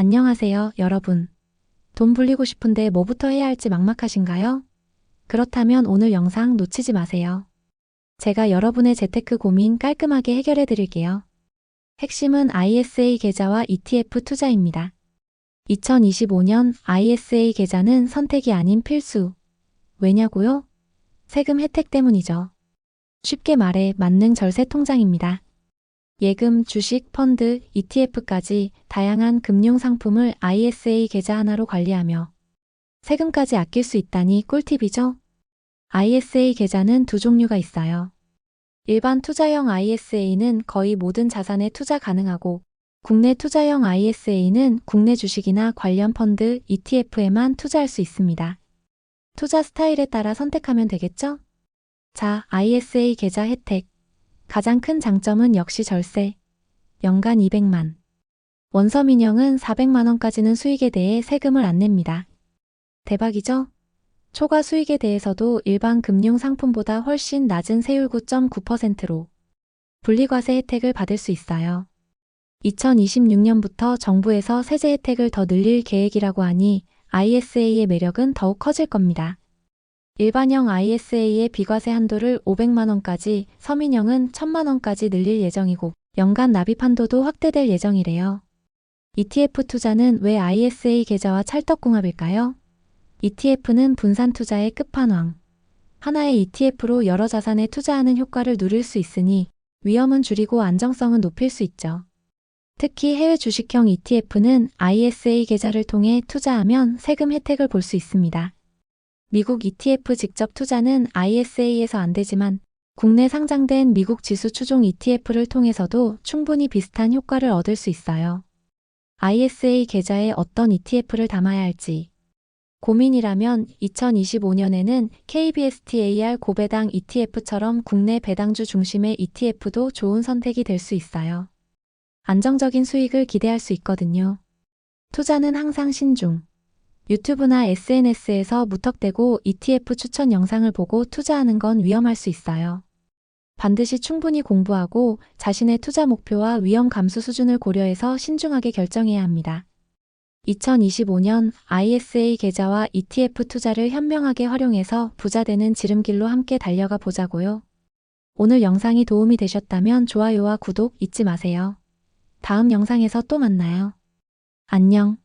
안녕하세요, 여러분. 돈 불리고 싶은데 뭐부터 해야 할지 막막하신가요? 그렇다면 오늘 영상 놓치지 마세요. 제가 여러분의 재테크 고민 깔끔하게 해결해 드릴게요. 핵심은 ISA 계좌와 ETF 투자입니다. 2025년 ISA 계좌는 선택이 아닌 필수. 왜냐고요? 세금 혜택 때문이죠. 쉽게 말해 만능 절세 통장입니다. 예금, 주식, 펀드, ETF까지 다양한 금융 상품을 ISA 계좌 하나로 관리하며 세금까지 아낄 수 있다니 꿀팁이죠? ISA 계좌는 두 종류가 있어요. 일반 투자형 ISA는 거의 모든 자산에 투자 가능하고 국내 투자형 ISA는 국내 주식이나 관련 펀드, ETF에만 투자할 수 있습니다. 투자 스타일에 따라 선택하면 되겠죠? 자, ISA 계좌 혜택. 가장 큰 장점은 역시 절세. 연간 200만. 원서민형은 400만원까지는 수익에 대해 세금을 안 냅니다. 대박이죠? 초과 수익에 대해서도 일반 금융 상품보다 훨씬 낮은 세율 9.9%로 분리과세 혜택을 받을 수 있어요. 2026년부터 정부에서 세제 혜택을 더 늘릴 계획이라고 하니 ISA의 매력은 더욱 커질 겁니다. 일반형 ISA의 비과세 한도를 500만원까지, 서민형은 1000만원까지 늘릴 예정이고, 연간 납입 한도도 확대될 예정이래요. ETF 투자는 왜 ISA 계좌와 찰떡궁합일까요? ETF는 분산 투자의 끝판왕. 하나의 ETF로 여러 자산에 투자하는 효과를 누릴 수 있으니 위험은 줄이고 안정성은 높일 수 있죠. 특히 해외 주식형 ETF는 ISA 계좌를 통해 투자하면 세금 혜택을 볼 수 있습니다. 미국 ETF 직접 투자는 ISA에서 안 되지만 국내 상장된 미국 지수 추종 ETF를 통해서도 충분히 비슷한 효과를 얻을 수 있어요. ISA 계좌에 어떤 ETF를 담아야 할지 고민이라면 2025년에는 KBSTAR 고배당 ETF처럼 국내 배당주 중심의 ETF도 좋은 선택이 될 수 있어요. 안정적인 수익을 기대할 수 있거든요. 투자는 항상 신중. 유튜브나 SNS에서 무턱대고 ETF 추천 영상을 보고 투자하는 건 위험할 수 있어요. 반드시 충분히 공부하고 자신의 투자 목표와 위험 감수 수준을 고려해서 신중하게 결정해야 합니다. 2025년 ISA 계좌와 ETF 투자를 현명하게 활용해서 부자 되는 지름길로 함께 달려가 보자고요. 오늘 영상이 도움이 되셨다면 좋아요와 구독 잊지 마세요. 다음 영상에서 또 만나요. 안녕.